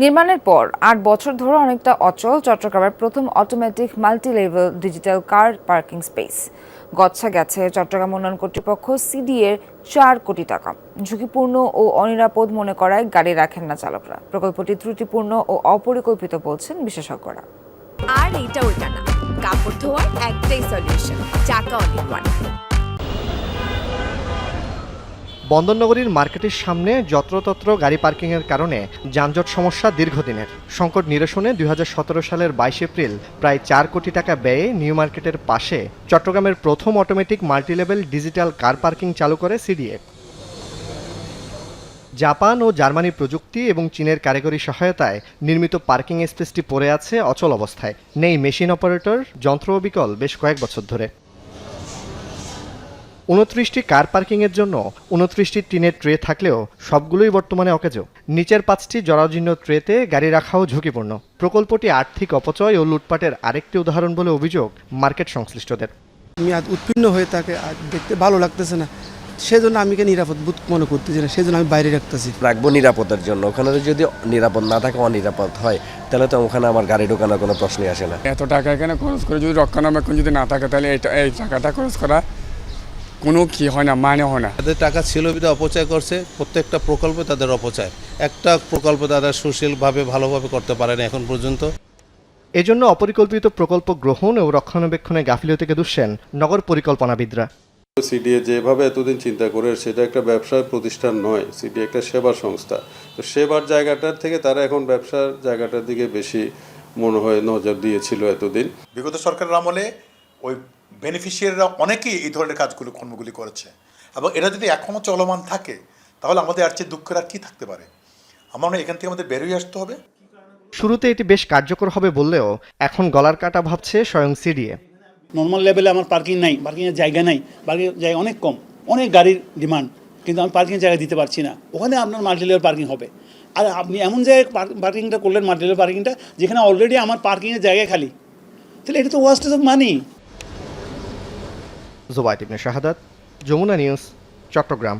নির্মাণের পর আট বছর ধরে অনেকটা অচল চট্টগ্রামের প্রথম automatic multi level digital car parking space গচ্ছা গেছে চট্টগ্রাম উন্নয়ন কর্তৃপক্ষ সিডিএর চার কোটি টাকা। ঝুঁকিপূর্ণ ও অনিরাপদ মনে করায় গাড়ি রাখেন না চালকরা। প্রকল্পটি ত্রুটিপূর্ণ ও অপরিকল্পিত বলছেন বিশেষজ্ঞরা। আর এইটা ওইটা না। কাপড় ধোয়ার একটাই সলিউশন চাকা ওয়ান বন্দরনগরীর মার্কেটের সামনে যত্রতত্র গাড়ি পার্কিংয়ের কারণে যানজট সমস্যা দীর্ঘদিনের। সংকট নিরসনে দুই হাজার সতেরো সালের বাইশ এপ্রিল প্রায় চার কোটি টাকা ব্যয়ে নিউ মার্কেটের পাশে চট্টগ্রামের প্রথম automatic multilevel digital car parking চালু করে সিডিএ। জাপান ও জার্মানি প্রযুক্তি এবং চীনের কারিগরি সহায়তায় নির্মিত পার্কিং স্পেসটি পড়ে আছে অচল অবস্থায়। নেই মেশিন অপারেটর, যন্ত্র অবিকল বেশ কয়েক বছর ধরে। উনত্রিশটি কার পার্কিংয়ের জন্য উনত্রিশটি টিনের ট্রে থাকলেও সবগুলোই বর্তমানে অকেজো। নিচের পাঁচটি জরাজীর্ণ ট্রেতে গাড়ি রাখাও ঝুঁকিপূর্ণ। প্রকল্পটি আর্থিক অপচয় ও লুটপাটের আরেকটি উদাহরণ বলে অভিযোগ মার্কেট সংশ্লিষ্টদের। মেয়াদ উৎপন্ন হয়ে থাকে আর দেখতে ভালো লাগতেছে না। সেজন্য আমি কে নিরাপদ বোধ মনে করতেছি না সেজন্য আমি বাইরে রাখতেছি। রাখব নিরাপদের জন্য। ওখানে যদি নিরাপদ না থাকে অনিরাপদ হয় তাহলে তো ওখানে আমার গাড়ি ঢোকানোর কোনো প্রশ্নই আসে না। এত টাকা এখানে খরচ করে যদি রক্ষণাবেক্ষণ যদি না থাকে তাহলে এই এই টাকাটা খরচ করা কোনো কি হয় না মানে হয় না। তাদের টাকা ছিল বিধে অপচয় করছে প্রত্যেকটা প্রকল্প তাদের অপচয়। একটা প্রকল্প তারা সুশীলভাবে ভালোভাবে করতে পারে না এখন পর্যন্ত। এজন্য অপরিকল্পিত প্রকল্প গ্রহণ ও রক্ষণাবেক্ষণে গাফিলতিকে দুষছেন নগর পরিকল্পনাবিদরা। সিডিএ যেভাবে এতদিন চিন্তা করে সেটা একটা ব্যবসার প্রতিষ্ঠান নয় সিডিএ একটা সেবার সংস্থা। তো সেবার জায়গাটার থেকে তারা এখন ব্যবসার জায়গাটার দিকে বেশি মনে হয় নজর দিয়েছিল এতদিন। বিগত সরকারের আমলে ওই বেনিফিশিয়ারিরা অনেকেই এই ধরনের কাজগুলো কর্মগুলি করেছে। এবং এটা যদি এখনও চলমান থাকে তাহলে আমাদের আর চেয়ে দুঃখের আর কী থাকতে পারে? আমার মনে এখান থেকে আমাদের বেরোয় আসতে হবে। শুরুতে এটি বেশ কার্যকর হবে বললেও এখন গলার কাটা ভাবছে স্বয়ং সিডিএ। নর্মাল লেভেলে আমার পার্কিং নাই পার্কিংয়ের জায়গা নাই পার্কিংয়ের জায়গা অনেক কম অনেক গাড়ির ডিমান্ড কিন্তু আমি পার্কিংয়ের জায়গা দিতে পারছি না। ওখানে আপনার মাল্টি লেভেল পার্কিং হবে। আর আপনি এমন জায়গায় পার্কিংটা করলেন মাল্টি লেভেল পার্কিংটা যেখানে অলরেডি আমার পার্কিংয়ের জায়গা খালি। তাহলে এটা তো wastage of money Jobait Ibne Shahadat Jamuna news Chittagong.